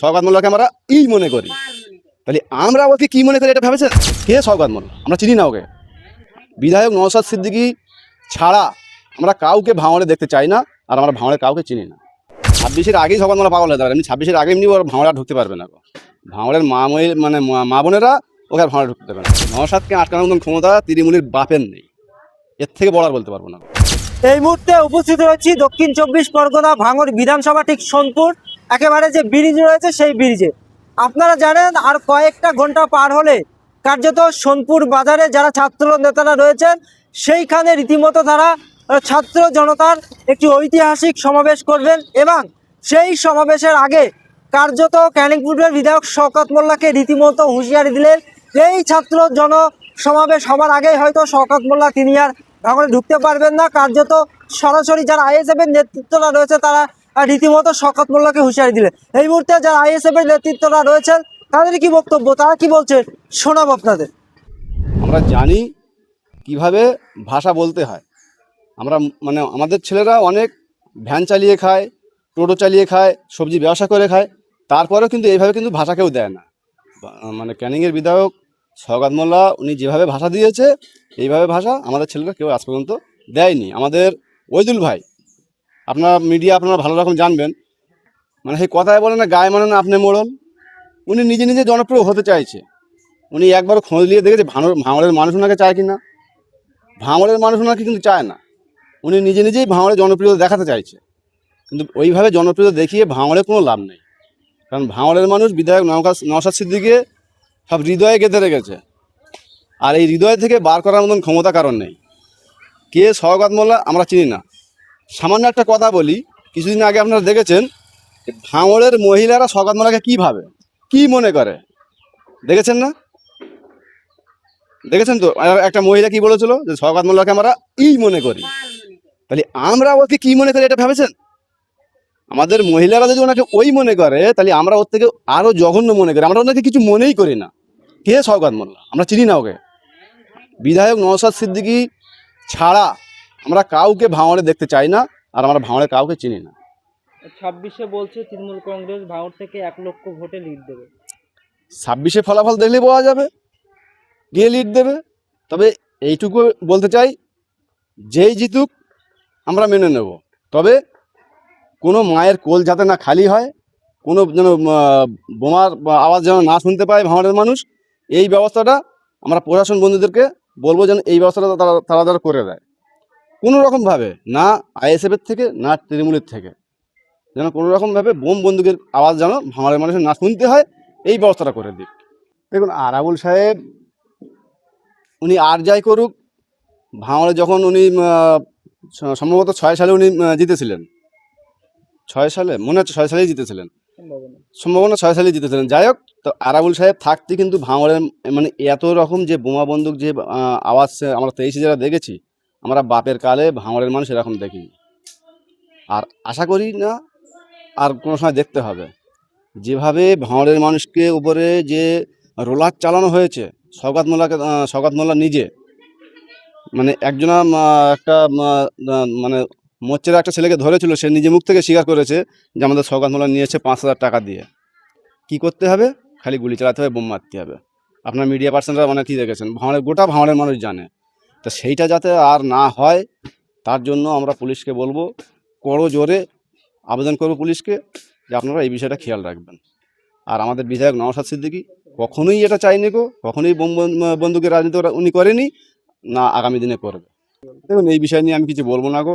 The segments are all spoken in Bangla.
সৌগাত আমরা ই মনে করি। তাহলে আমরা ওকে কি মনে করি এটা ভেবেছেন? কে সৌগাত আমরা চিনি না ওকে। বিধায়ক নওশাদ সিদ্দিকী ছাড়া আমরা কাউকে ভাঙড়ে দেখতে চাই না, আর আমরা ভাঙড়ে কাউকে চিনি না। ছাব্বিশের আগেই সৌগাত পাগল হয়ে যাবে এমনি ছাব্বিশের আগে এমনি ওর ভাঙড়া ঢুকতে পারবে না। ভাঙড়ের মা মানে মা- বোনেরা ওকে আর ভাঙড়ে ঢুকতে দেবে না। নওশাদকে আটকানোর মতন ক্ষমতা তৃণমূলের বাপের নেই। এর থেকে বড় আর বলতে পারব না। এই মুহূর্তে উপস্থিত রয়েছি দক্ষিণ চব্বিশ পরগনা ভাঙড় বিধানসভা ঠিক সোনপুর। একেবারে যে ব্রিজ রয়েছে সেই ব্রিজে। আপনারা জানেন আর কয়েকটা ঘণ্টা পার হলে কার্যত সোনপুর বাজারে যারা ছাত্র নেতারা রয়েছেন, সেইখানে রীতিমতো তারা ছাত্র জনতার একটি ঐতিহাসিক সমাবেশ করবেন এবং সেই সমাবেশের আগে কার্যত ক্যানিংপুরের বিধায়ক শওকত মোল্লাকে রীতিমতো হুঁশিয়ারি দিলেন। এই ছাত্র জন সমাবেশ হবার আগেই হয়তো শওকত মোল্লা তিনি আর ঢুকতে পারবেন না। কার্যত সরাসরি যারা আইএসএফ এর নেতৃত্বরা রয়েছে তারা রীতিমতো শওকত মোল্লাকে হুঁশিয়ারি দিলেন। এই মুহূর্তে যারা আইএসএফ এর নেতৃত্বরা রয়েছেন, তাদের কি বক্তব্য? তারা কি বলছেন শোনাব আপনাদের। আমরা জানি কীভাবে ভাষা বলতে হয়। আমরা মানে আমাদের ছেলেরা অনেক ভ্যান চালিয়ে খায়, টোটো চালিয়ে খায়, সবজি ব্যবসা করে খায়, তারপরেও কিন্তু এইভাবে কিন্তু ভাষা কেউ দেয় না। মানে ক্যানিংয়ের বিধায়ক সৌগাত মোল্লা, উনি যেভাবে ভাষা দিয়েছে, এইভাবে ভাষা আমাদের ছেলেরা কেউ আজ পর্যন্ত দেয়নি। আমাদের ওইদুল ভাই আপনার মিডিয়া আপনারা ভালো রকম জানবেন। মানে সেই কথায় বলে না, গায়ে মানে না আপনি মোড়ল। উনি নিজে নিজে জনপ্রিয় হতে চাইছে। উনি একবার খোঁজ নিয়ে দেখেছে ভাঙড় ভাঙড়ের মানুষ ওনাকে চায় কি না ভাঙড়ের মানুষ ওনাকে কিন্তু চায় না। উনি নিজে নিজেই ভাঙড়ে জনপ্রিয়তা দেখাতে চাইছে। কিন্তু ওইভাবে জনপ্রিয়তা দেখিয়ে ভাঙড়ে কোনো লাভ নেই। কারণ ভাঙড়ের মানুষ বিধায়ক নওকাস নওশাদ সিদ্দিকে সব হৃদয়ে গেঁথে রেখেছে। আর এই হৃদয় থেকে বার করার মতন ক্ষমতা কারণ নেই। কে সওগাত মোল্লা আমরা চিনি না। সামান্য একটা কথা বলি। কিছুদিন আগে আপনারা দেখেছেন ভাঙড়ের মহিলারা সওগাত মোল্লাকে কী ভাবে? কী মনে করে? দেখেছেন না? দেখেছেন তো? একটা মহিলা কি বলেছিল যে সৌগাত মোল্লাকে আমরা ই মনে করি। তাহলে আমরা ওকে কি মনে করি এটা ভেবেছেন? আমাদের মহিলারা যদি ওনাকে ওই মনে করে, তাহলে আমরা ওর থেকে আরও জঘন্য মনে করি। আমরা ওনাকে কিছু মনেই করি না। কে সৌগাত মোল্লা? আমরা চিনি না ওকে। বিধায়ক নওশাদ সিদ্দিকি ছাড়া আমরা কাউকে ভাঙড়ে দেখতে চাই না আর আমরা ভাঙড়ে কাউকে চিনি না। ছাব্বিশে বলছে তৃণমূল কংগ্রেস ভাঙড় থেকে এক লক্ষ ভোটে লিড দেবে। ছাব্বিশে ফলাফল দেখলে পাওয়া যাবে গিয়ে লিড দেবে। তবে এইটুকু বলতে চাই যেই জিতুক আমরা মেনে নেব। তবে কোনো মায়ের কোল যাতে না খালি হয় কোনো যেন বোমার আওয়াজ যেন না শুনতে পায় ভাঙড়ের মানুষ এই ব্যবস্থাটা আমরা প্রশাসন বন্ধুদেরকে বলব যেন এই ব্যবস্থাটা তারা তারা তারা করে দেয়। কোনো রকমভাবে না আইএসএফের থেকে, না তৃণমূলের থেকে। যেন কোনো রকমভাবে বোম বন্দুকের আওয়াজ যেন ভাঙড়ের মানুষের না শুনতে হয়, এই ব্যবস্থাটা করে দিক। দেখুন, আরাবুল সাহেব, উনি আর যাই করুক ভাঙড়ে যখন উনি সম্ভবত ছয় সালে উনি জিতেছিলেন। ছয় সালে? মনে হচ্ছে ছয় সালেই জিতেছিলেন। সম্ভাবনা সম্ভাবনা ছয় সালেই জিতেছিলেন। যাই হোক, তো আরাবুল সাহেব থাকতে কিন্তু ভাঙড়ের মানে এত রকম যে বোমা বন্দুক যে আওয়াজ, আমরা তেইশে যারা দেখেছি আমরা বাপের কালে ভাঙড়ের মানুষ এরকম দেখি। আর আশা করি না, আর কোনো সময় দেখতে হবে। যেভাবে ভাঙড়ের মানুষকে উপরে যে রোলার চালানো হয়েছে সৌগাত মোল্লাকে সৌগাত মোল্লা নিজে মানে একজনা একটা মানে মোচ্চের একটা ছেলেকে ধরেছিল, সে নিজে মুখ থেকে স্বীকার করেছে যে আমাদের সৌগাত মোল্লা নিয়েছে পাঁচ হাজার টাকা দিয়ে। কি করতে হবে? খালি গুলি চালাতে হবে, বোম মারতে হবে। আপনার মিডিয়া পার্সনরা মানে কী দেখেছেন? ভাঙড়ের, গোটা ভাঙড়ের মানুষ জানে। তো সেইটা যাতে আর না হয়, তার জন্য আমরা পুলিশকে বলব, করো জোরে, আবেদন করব পুলিশকে যে আপনারা এই বিষয়টা খেয়াল রাখবেন। আর আমাদের বিধায়ক নওশাদ সিদ্দিকী, কখনোই এটা চাইনি গো, কখনোই বন্দুকের রাজনীতি উনি করেনি, না আগামী দিনে করবে। দেখুন, এই বিষয় নিয়ে আমি কিছু বলব না গো।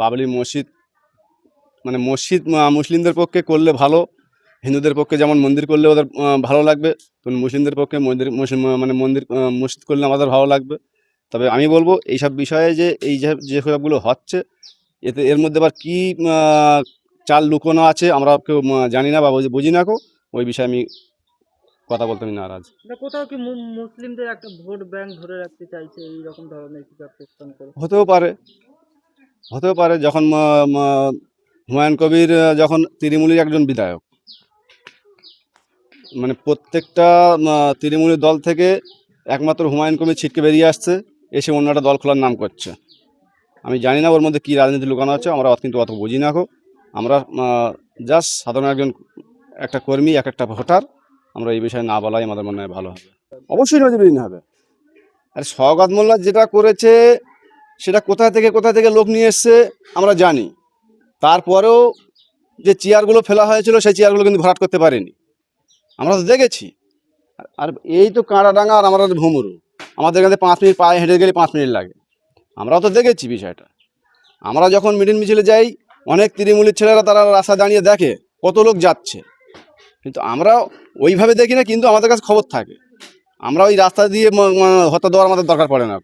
বাবলি মসজিদ মানে মসজিদ মুসলিমদের পক্ষে করলে ভালো, হিন্দুদের পক্ষে যেমন মন্দির করলে ওদের ভালো লাগবে, তেমন মুসলিমদের পক্ষে মন্দির মানে মন্দির মসজিদ করলে আমাদের ভালো লাগবে। তবে আমি বলব এইসব বিষয়ে যে এই যে সবগুলো হচ্ছে এতে এর মধ্যে আবার কী চাল লুকোনো আছে আমরা কেউ জানি না বা বুঝি- না কো ওই বিষয়ে আমি কথা বলতে আমি নারাজ। কোথাও কি মুসলিমদের একটা ভোট ব্যাংক ধরে রাখতে চাইছে এই রকম ধরনের কিছু করে? হতেও পারে। হতেও পারে যখন হুমায়ুন কবির যখন তৃণমূলের একজন বিধায়ক। মানে প্রত্যেকটা তৃণমূলের দল থেকে একমাত্র হুমায়ুন কবির ছিটকে বেরিয়ে আসছে। এসে অন্য একটা দল খোলার নাম করছে। আমি জানি না ওর মধ্যে কী রাজনীতি লুকানো আছে আমরা অত কিন্তু অত বুঝি না আমরা জাস্ট সাধারণ একজন একটা কর্মী এক একটা ভোটার আমরা এই বিষয়ে না বলাই আমাদের মনে হয় ভালো হবে। অবশ্যই নজিরবিহীন হবে। আর সওগাত মোল্লা যেটা করেছে সেটা কোথা থেকে কোথা থেকে লোক নিয়ে এসছে আমরা জানি। তারপরেও যে চেয়ারগুলো ফেলা হয়েছিল সেই চেয়ারগুলো কিন্তু ভরাট করতে পারেনি। আমরা তো দেখেছি। আর- আর এই তো কাঁড়াডাঙ্গা আর আমরা ভুমুরু। আমাদের এখানে পাঁচ মিনিট পায়ে হেঁটে গেলে পাঁচ মিনিট লাগে। আমরাও তো দেখেছি বিষয়টা। আমরা যখন মিটিং মিছিলে যাই, অনেক তৃণমূলের ছেলেরা তারা রাস্তা দাঁড়িয়ে দেখে কত লোক যাচ্ছে। কিন্তু আমরা ওইভাবে দেখি না, কিন্তু আমাদের কাছে খবর থাকে। আমরা ওই রাস্তা দিয়ে হত্যা দেওয়ার আমাদের দরকার পড়ে না।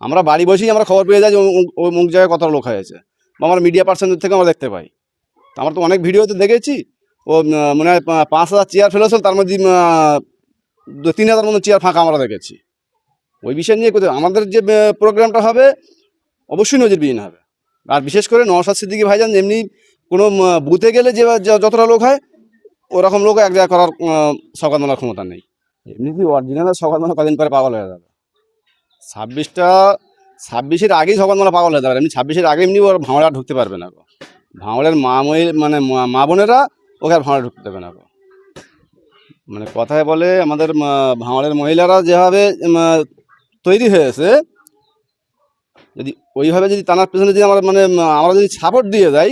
আমরা বাড়ি বসেই আমরা খবর পেয়ে যাই যে ওই মুখ জায়গায় কত লোক হয়েছে। বা আমার মিডিয়া পার্সনদের থেকে আমরা দেখতে পাই। আমরা তো অনেক ভিডিওতে দেখেছি, ও মনে পাঁচ হাজার চেয়ার ফেলেছিল, তার মধ্যে তিন হাজার মতো চেয়ার ফাঁকা আমরা দেখেছি। ওই বিষয় নিয়ে কোথাও আমাদের যে প্রোগ্রামটা হবে, অবশ্যই নজিরবিহীন হবে। আর বিশেষ করে নওশাদ সিদ্দিকী ভাইজান এমনি কোনো বুথে গেলে যে যতটা লোক হয়, ওরকম লোক এক জায়গায় করার সকাল মানার ক্ষমতা নেই। এমনি কি অরিজিনাল সকাল মালা কদিন পরে পাগল হয়ে যাবে? ছাব্বিশটা, ছাব্বিশের আগেই সকাল মালা পাগল হয়ে যাবে। এমনি ছাব্বিশের আগে এমনি ওর ভাঙড়া ঢুকতে পারবে না গো। ভাঙড়ের মা মহি মানে মা- বোনেরা ওকে আর ভাঙড়া ঢুকতে দেবে না গো। মানে কথায় বলে আমাদের ভাঙড়ের মহিলারা যেভাবে তৈরি হয়েছে, যদি ওইভাবে যদি টানার পেছনে যদি আমরা মানে আমরা যদি সাপোর্ট দিয়ে যাই,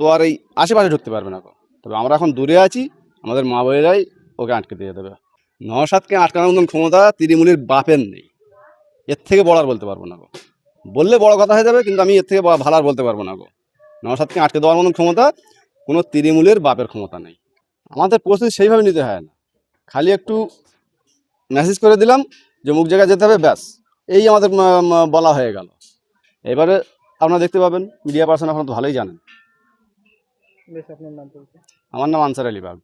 তো আর এই আশেপাশে ঢুকতে পারবে না তবে আমরা এখন দূরে আছি, আমাদের মা বোনেরাই ওকে আটকে দিয়ে দেবে। নসাদকে আটকানোর মতন ক্ষমতা তৃণমূলের বাপের নেই। এর থেকে বড় আর বলতে পারব না গো বললে বড় কথা হয়ে যাবে, কিন্তু আমি এর থেকে ভালো আর বলতে পারব না গো নসাদকে আটকে দেওয়ার মতন ক্ষমতা কোনো তৃণমূলের বাপের ক্ষমতা নেই। আমাদের প্রস্তুতি সেইভাবে নিতে হয় না। খালি একটু মেসেজ করে দিলাম যে মুখ জায়গায় যেতে হবে ব্যাস। এই আমাদের বলা হয়ে গেল। এবারে আপনারা দেখতে পাবেন মিডিয়া পার্সন আপনারা তো ভালোই জানেন। আমার নাম আনসার আলী বাগ।